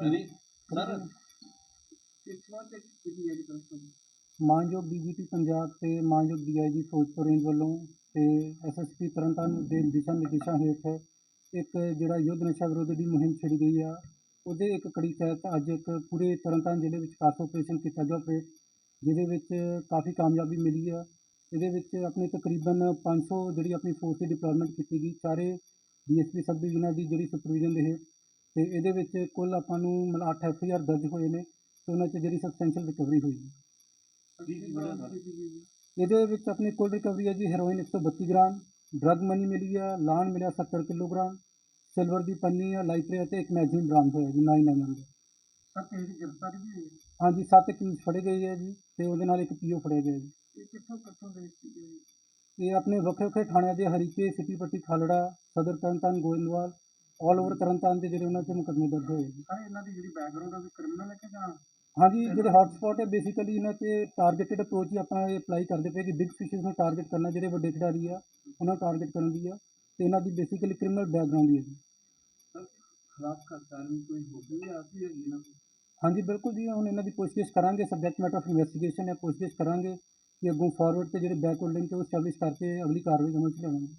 ਹਾਂਜੀ। ਸਰ ਮਾਨਯੋਗ ਡੀਜੀਪੀ ਪੰਜਾਬ ਤੇ ਮਾਨਯੋਗ ਡੀਆਈਜੀ ਫਿਰੋਜ਼ਪੁਰ ਰੇਂਜ ਵੱਲੋਂ ਤੇ ਐਸਐਸਪੀ ਤਰਨਤਾਰਨ ਦੇ ਦਿਸ਼ਾ ਨਿਰਦੇਸ਼ਾਂ ਹੇਠ ਇੱਕ ਜਿਹੜਾ ਯੁੱਧ ਨਸ਼ਾ ਵਿਰੋਧ ਦੀ ਮੁਹਿੰਮ ਛੇੜੀ ਗਈ ਆ ਉਹਦੇ ਇੱਕ ਕੜੀ ਤਹਿਤ ਅੱਜ ਇੱਕ ਪੂਰੇ ਤਰਨਤਾਰਨ ਜ਼ਿਲ੍ਹੇ ਵਿੱਚ ਖਾਸ ਆਪਰੇਸ਼ਨ ਕੀਤਾ ਗਿਆ ਆਪਰੇਟ ਜਿਹਦੇ ਵਿੱਚ ਕਾਫੀ ਕਾਮਯਾਬੀ ਮਿਲੀ ਆ। ਇਹਦੇ ਵਿੱਚ ਆਪਣੇ ਤਕਰੀਬਨ 500 ਜਿਹੜੀ ਆਪਣੀ ਫੋਰਸ ਦੀ ਡਿਪਲੋਇਮੈਂਟ ਕੀਤੀ ਗਈ ਚਾਰੇ ਡੀਐਸਪੀ ਸਬ ਡਿਵੀਜ਼ਨਾਂ ਦੀ ਜਿਹੜੀ ਸੁਪਰਵਿਜ਼ਨ ਦੇ ਹੇਠ ਤੇ ਇਹਦੇ ਵਿੱਚ ਕੁੱਲ ਆਪਾਂ ਨੂੰ ਮਤਲਬ 8 ਐਫਆਈਆਰ ਦਰਜ ਹੋਏ ਨੇ ਤੇ ਉਹਨਾਂ 'ਚ ਜਿਹੜੀ ਸਬਸਟੈਂਸ਼ੀਅਲ ਰਿਕਵਰੀ ਹੋਈ ਹੈ। ਇਹਦੇ ਵਿੱਚ ਆਪਣੀ ਕੁੱਲ ਰਿਕਵਰੀ ਹੈ ਜੀ ਹੈਰੋਇਨ 132 ਗ੍ਰਾਮ ਡਰਗ ਮਨੀ ਮਿਲੀ ਆ ਲਾਨ ਮਿਲਿਆ 70 ਕਿਲੋਗ੍ਰਾਮ ਸਿਲਵਰ ਦੀ ਪੰਨੀ ਆ ਲਾਈਟਰ ਤੇ ਇੱਕ ਮੈਗਜ਼ੀਨ ਬਰਾਮਦ ਹੋਇਆ ਜੀ 9 mm ਦਾ। ਸਰ ਦੀ ਗ੍ਰਿਫਤਾਰੀ ਵੀ ਹੋਈ ਹਾਂਜੀ ਸੱਤ ਅਕਿਊਜ਼ ਫੜੇ ਗਏ ਹੈ ਜੀ ਤੇ ਉਹਦੇ ਨਾਲ ਇੱਕ ਪੀਓ ਫੜਿਆ ਗਿਆ ਜੀ। ਇਹ ਕਿੱਥੋਂ ਕਿੱਥੋਂ ਦੇ ਸੀਗੇ? ਇਹ ਆਪਣੇ ਵੱਖਰੇ ਵੱਖਰੇ ਥਾਣਿਆਂ ਦੇ Harike city Patti Khalra Sadar Tarntaran Goindwal all over Tarntaran ਦੇ ਜਿਹੜੇ ਉਹਨਾਂ 'ਤੇ ਮੁਕੱਦਮੇ ਦਰਜ ਹੋਏ ਸਰ ਇਹਨਾਂ ਦੀ ਜਿਹੜੀ ਬੈਕਗ੍ਰਾਉਂਡ ਆ ਉਹ ਕ੍ਰਿਮੀਨਲ ਹੈ ਕਿ ਜਾਂ ਹਾਂਜੀ ਜਿਹੜੇ ਹੌਟ ਸਪੌਟ ਹੈ ਬੇਸਿਕਲੀ ਇਹਨਾਂ ਤੇ ਟਾਰਗੇਟਡ ਅਪਰੋਚ ਹੀ ਆਪਾਂ ਅਪਲਾਈ ਕਰਦੇ ਪਏ ਕਿ ਬਿਗ ਫਿਸ਼ਸ ਨੂੰ ਟਾਰਗੇਟ ਕਰਨਾ ਜਿਹੜੇ ਵੱਡੇ ਖਿਡਾਰੀ ਆ ਉਹਨਾਂ ਨੂੰ ਟਾਰਗੇਟ ਕਰਨ ਦੀ ਆ ਤੇ ਇਹਨਾਂ ਦੀ ਬੇਸਿਕਲੀ ਕ੍ਰਿਮੀਨਲ ਬੈਕਗ੍ਰਾਉਂਡ ਹੀ ਹੈ ਜੀ। ਖਿਲਾਫ ਕਰਤਾ ਵੀ ਕੋਈ ਹੋ ਗਈ ਆ ਸੀ ਹੈਗੀ ਨਾ ਹਾਂਜੀ ਬਿਲਕੁਲ ਜੀ ਹੁਣ ਇਹਨਾਂ ਦੀ ਪੁੱਛਗਿੱਛ ਕਰਾਂਗੇ ਸਬਜੈਕਟ ਮੈਟਰ ਆਫ ਇਨਵੈਸਟੀਗੇਸ਼ਨ ਹੈ ਪੁੱਛਗਿੱਛ ਕਰਾਂਗੇ ਕਿ ਅੱਗੋਂ ਫਾਰਵਰਡ ਤੇ ਜਿਹੜੇ ਬੈਕਵਰਡ ਲਿੰਕ ਹੈ ਉਹ ਸਟੈਬਲਿਸ਼ ਕਰਕੇ ਅਗਲੀ ਕਾਰਵਾਈ ਅਮਲ 'ਚ ਲਿਆਵਾਂਗੇ।